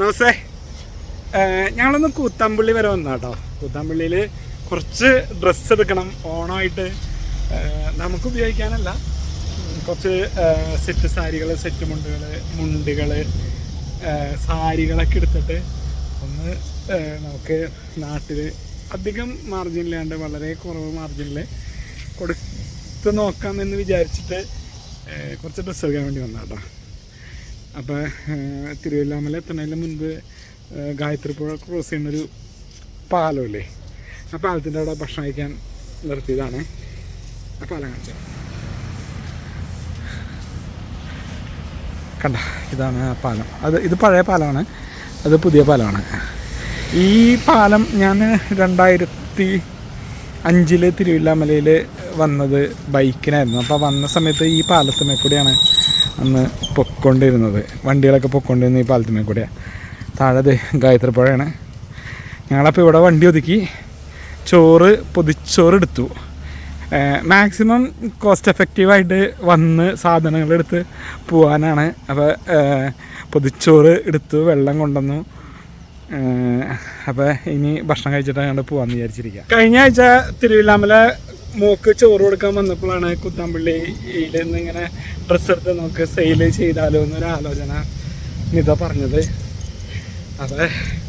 നമസ്തേ. ഞങ്ങളൊന്ന് കൂത്താമ്പള്ളി വരെ വന്ന കേട്ടോ കൂത്താമ്പള്ളിയിൽ കുറച്ച് ഡ്രസ്സ് എടുക്കണം ഓണമായിട്ട് നമുക്ക് ഉപയോഗിക്കാനല്ല. കുറച്ച് സെറ്റ് സാരികൾ സെറ്റ് മുണ്ടുകൾ മുണ്ടുകൾ സാരികളൊക്കെ എടുത്തിട്ട് ഒന്ന് നമുക്ക് നാട്ടിൽ അധികം മാർജിനില്ലാണ്ട് വളരെ കുറവ് മാർജിനിൽ കൊടുത്ത് നോക്കാമെന്ന് വിചാരിച്ചിട്ട് കുറച്ച് ഡ്രസ്സ് എടുക്കാൻ വേണ്ടി വന്ന കേട്ടോ അപ്പോൾ തിരുവല്ലാമല എത്തണതിന് മുൻപ് ഗായത്രി പുഴ ക്രോസ് ചെയ്യുന്നൊരു പാലമല്ലേ? ആ പാലത്തിന്റെ അവിടെ ഭക്ഷണം കഴിക്കാൻ നിർത്തിയതാണ്. ആ പാലം കാണിച്ചത് കണ്ട ഇതാണ് ആ പാലം. അത് ഇത് പഴയ പാലമാണ് അത് പുതിയ പാലമാണ് ഈ പാലം ഞാൻ രണ്ടായിരത്തി അഞ്ചിൽ തിരുവില്ലാമലയിൽ വന്നത് ബൈക്കിനായിരുന്നു. അപ്പോൾ വന്ന സമയത്ത് ഈ പാലത്തുമേ കൂടിയാണ് അന്ന് പൊക്കൊണ്ടിരുന്നത്. വണ്ടികളൊക്കെ പൊക്കൊണ്ടിരുന്ന ഈ പാലത്തുമേ കൂടിയാണ് താഴെ ഗായത്രിപ്പുഴയാണ്. ഗായത്രി പുഴയാണ് ഞങ്ങളപ്പോൾ ഇവിടെ വണ്ടി ഒതുക്കി ചോറ് പൊതിച്ചോറ് എടുത്തു. മാക്സിമം കോസ്റ്റ് എഫക്റ്റീവായിട്ട് വന്ന് സാധനങ്ങളെടുത്ത് പോകാനാണ് അപ്പോൾ പൊതിച്ചോറ് എടുത്തു വെള്ളം കൊണ്ടുവന്നു. അപ്പോൾ ഇനി ഭക്ഷണം കഴിച്ചിട്ട് അങ്ങോട്ട് പോകാമെന്ന് വിചാരിച്ചിരിക്കുക കഴിഞ്ഞ ആഴ്ച തിരുവില്ലാമല മോക്ക് ചോറ് കൊടുക്കാൻ വന്നപ്പോഴാണ് കുത്താമ്പള്ളിയിൽ നിന്ന് ഇങ്ങനെ ഡ്രസ്സ് എടുത്ത് നോക്ക് സെയിൽ ചെയ്താലോ എന്നൊരു ആലോചന നിത പറഞ്ഞത്. അത്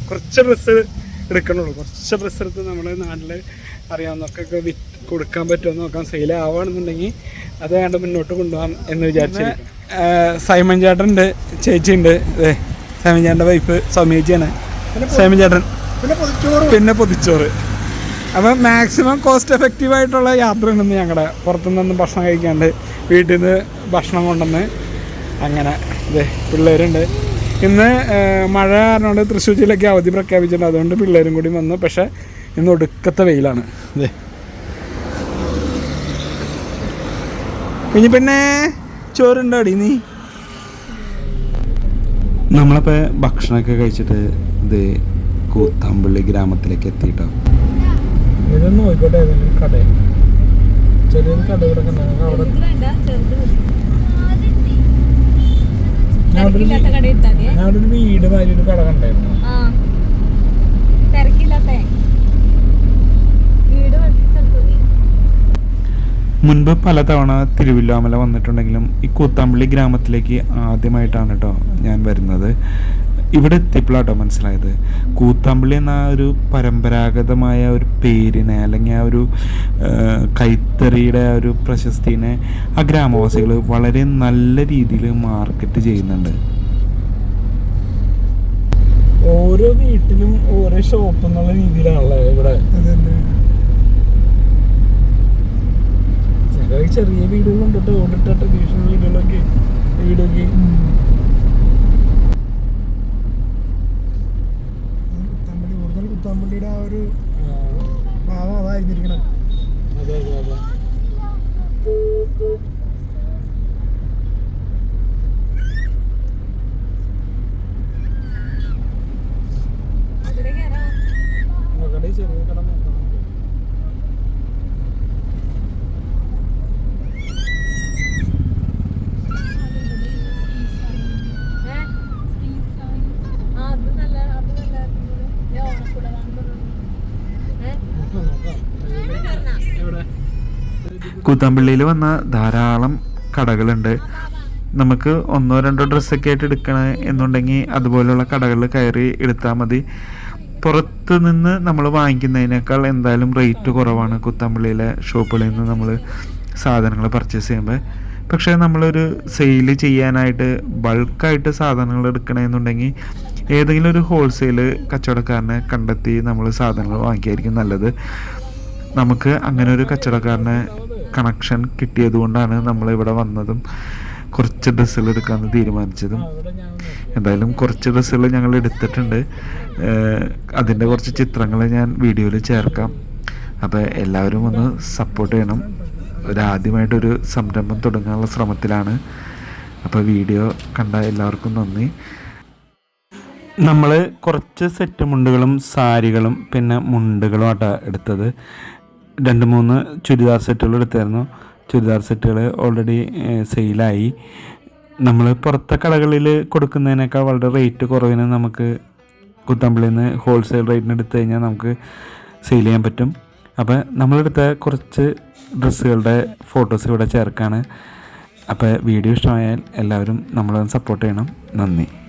കുറച്ച് ഡ്രസ്സ് എടുക്കണുള്ളൂ. കുറച്ച് ഡ്രസ്സ് എടുത്ത് നമ്മുടെ നാട്ടിൽ അറിയാവുന്നൊക്കെ വിറ്റ് കൊടുക്കാൻ പറ്റുമോ നോക്കാം. സെയിൽ ആവുകയാണെന്നുണ്ടെങ്കിൽ അത് വേണ്ട മുന്നോട്ട് കൊണ്ടുപോകാം എന്ന് വിചാരിച്ചു സൈമൻ ചേട്ടനുണ്ട് ചേച്ചിയുണ്ട്. അതെ സൈമൻ ചേട്ടന്റെ വൈഫ് സൗമ്യേച്ചിയാണ് സൈമൻ ചേട്ടൻ പിന്നെ പൊതിച്ചോറ്. പിന്നെ പൊതിച്ചോറ്. അപ്പം മാക്സിമം കോസ്റ്റ് എഫക്റ്റീവ് ആയിട്ടുള്ള യാത്ര ഉണ്ടെന്ന് ഞങ്ങളുടെ പുറത്തുനിന്നൊന്നും ഭക്ഷണം കഴിക്കാണ്ട് വീട്ടിൽ നിന്ന് ഭക്ഷണം കൊണ്ടുവന്ന് അങ്ങനെ ഇതേ പിള്ളേരുണ്ട്. ഇന്ന് മഴ കാരണമുണ്ട് തൃശ്ശൂർ ജില്ലയ്ക്ക് അവധി പ്രഖ്യാപിച്ചിട്ടുണ്ട്. അതുകൊണ്ട് പിള്ളേരും കൂടി വന്നു. പക്ഷേ ഇന്ന് ഒടുക്കത്തെ വെയിലാണ്. ഇതേ ഇനി പിന്നെ ചോറുണ്ടോ അടി നീ? നമ്മളപ്പോൾ ഭക്ഷണമൊക്കെ കഴിച്ചിട്ട് ഇത് കൂത്താമ്പള്ളി ഗ്രാമത്തിലേക്ക് എത്തിയിട്ടോ ഇതൊന്നും നോയിക്കോട്ടെ ഏതെങ്കിലും കട ചെറിയൊരു കട ഇവിടെ കണ്ടാ അവിടെ ഞാൻ അവിടെ ഒരു വീട് മാതിരി ഒരു കട കണ്ടായിരുന്നു. മുൻപ് പലതവണ തിരുവില്ലാമല വന്നിട്ടുണ്ടെങ്കിലും ഈ കൂത്താമ്പള്ളി ഗ്രാമത്തിലേക്ക് ആദ്യമായിട്ടാണ് കേട്ടോ ഞാൻ വരുന്നത്. ഇവിടെ എത്തിയപ്പോഴാട്ടോ മനസ്സിലായത്. കൂത്താമ്പള്ളി എന്ന ആ ഒരു പരമ്പരാഗതമായ ഒരു പേരിനെ അല്ലെങ്കിൽ ആ ഒരു കൈത്തറിയുടെ ആ ഒരു പ്രശസ്തിനെ ആ ഗ്രാമവാസികൾ വളരെ നല്ല രീതിയിൽ മാർക്കറ്റ് ചെയ്യുന്നുണ്ട്. ഓരോ വീട്ടിലും ഓരോ ഷോപ്പ് എന്നുള്ള രീതിയിലാണല്ലേ ഇവിടെ? ചെറിയ വീടുകളുണ്ട് കേട്ടോ. ഓടിട്ട ഭീഷണി വീടുകളൊക്കെ. വീടൊക്കെ കുത്താമ്പള്ളി കൂടുതൽ കുത്താമ്പള്ളിയുടെ ആ ഒരു ഭാവം അതായിരുന്നിരിക്കണം അതെ അതെ അതെ. ചെറിയ കട നമുക്ക്. ഏ? ആ, അത് നല്ല അത് നല്ല ഞാൻ ഓണക്കൂടെ വാങ്ങുന്നു. ഏ? നോക്കാം നോക്കാം ഇവിടെ കേറണോ? എവിടെ കൂത്താമ്പള്ളിയിൽ വന്ന ധാരാളം കടകളുണ്ട്. നമുക്ക് ഒന്നോ രണ്ടോ ഡ്രസ്സൊക്കെ ആയിട്ട് എടുക്കണ എന്നുണ്ടെങ്കിൽ അതുപോലെയുള്ള കടകളിൽ കയറി എടുത്താൽ മതി. പുറത്ത് നിന്ന് നമ്മൾ വാങ്ങിക്കുന്നതിനേക്കാൾ എന്തായാലും റേറ്റ് കുറവാണ് കുത്തമ്പള്ളിയിലെ ഷോപ്പുകളിൽ നിന്ന് നമ്മൾ സാധനങ്ങൾ പർച്ചേസ് ചെയ്യുമ്പോൾ. പക്ഷേ നമ്മളൊരു സെയിൽ ചെയ്യാനായിട്ട് ബൾക്കായിട്ട് സാധനങ്ങൾ എടുക്കണമെന്നുണ്ടെങ്കിൽ ഏതെങ്കിലും ഒരു ഹോൾസെയിൽ കച്ചവടക്കാരനെ കണ്ടെത്തി നമ്മൾ സാധനങ്ങൾ വാങ്ങിക്കായിരിക്കും നല്ലത്. നമുക്ക് അങ്ങനെ ഒരു കച്ചവടക്കാരനെ കണക്ഷൻ കിട്ടിയത് കൊണ്ടാണ് നമ്മൾ ഇവിടെ വന്നതും കുറച്ച് ഡ്രസ്സുകൾ എടുക്കാമെന്ന് തീരുമാനിച്ചതും. എന്തായാലും കുറച്ച് ഡ്രസ്സുകൾ ഞങ്ങൾ എടുത്തിട്ടുണ്ട്. അതിന്റെ കുറച്ച് ചിത്രങ്ങൾ ഞാൻ വീഡിയോയിൽ ചേർക്കാം. അപ്പോൾ എല്ലാവരും ഒന്ന് സപ്പോർട്ട് ചെയ്യണം. ഒരാദ്യമായിട്ടൊരു സംരംഭം തുടങ്ങാനുള്ള ശ്രമത്തിലാണ്. അപ്പോൾ വീഡിയോ കണ്ട എല്ലാവർക്കും നന്ദി. നമ്മൾ കുറച്ച് സെറ്റ് മുണ്ടുകളും സാരികളും പിന്നെ മുണ്ടുകളും ആട്ടാണ് എടുത്തത്. രണ്ട് മൂന്ന് ചുരിദാർ സെറ്റുകൾ എടുത്തായിരുന്നു. ചുരിദാർ സെറ്റുകൾ ഓൾറെഡി സെയിലായി നമ്മൾ പുറത്തെ കടകളിൽ കൊടുക്കുന്നതിനേക്കാൾ വളരെ റേറ്റ് കുറവിന് നമുക്ക് കുത്തമ്പിളിയിൽ നിന്ന് ഹോൾസെയിൽ റേറ്റിന് എടുത്തു കഴിഞ്ഞാൽ നമുക്ക് സെയിൽ ചെയ്യാൻ പറ്റും. അപ്പോൾ നമ്മളെടുത്ത കുറച്ച് ഡ്രസ്സുകളുടെ ഫോട്ടോസ് ഇവിടെ ചേർക്കാണ്. അപ്പോൾ വീഡിയോ ഇഷ്ടമായാൽ എല്ലാവരും നമ്മളൊന്ന് സപ്പോർട്ട് ചെയ്യണം. നന്ദി.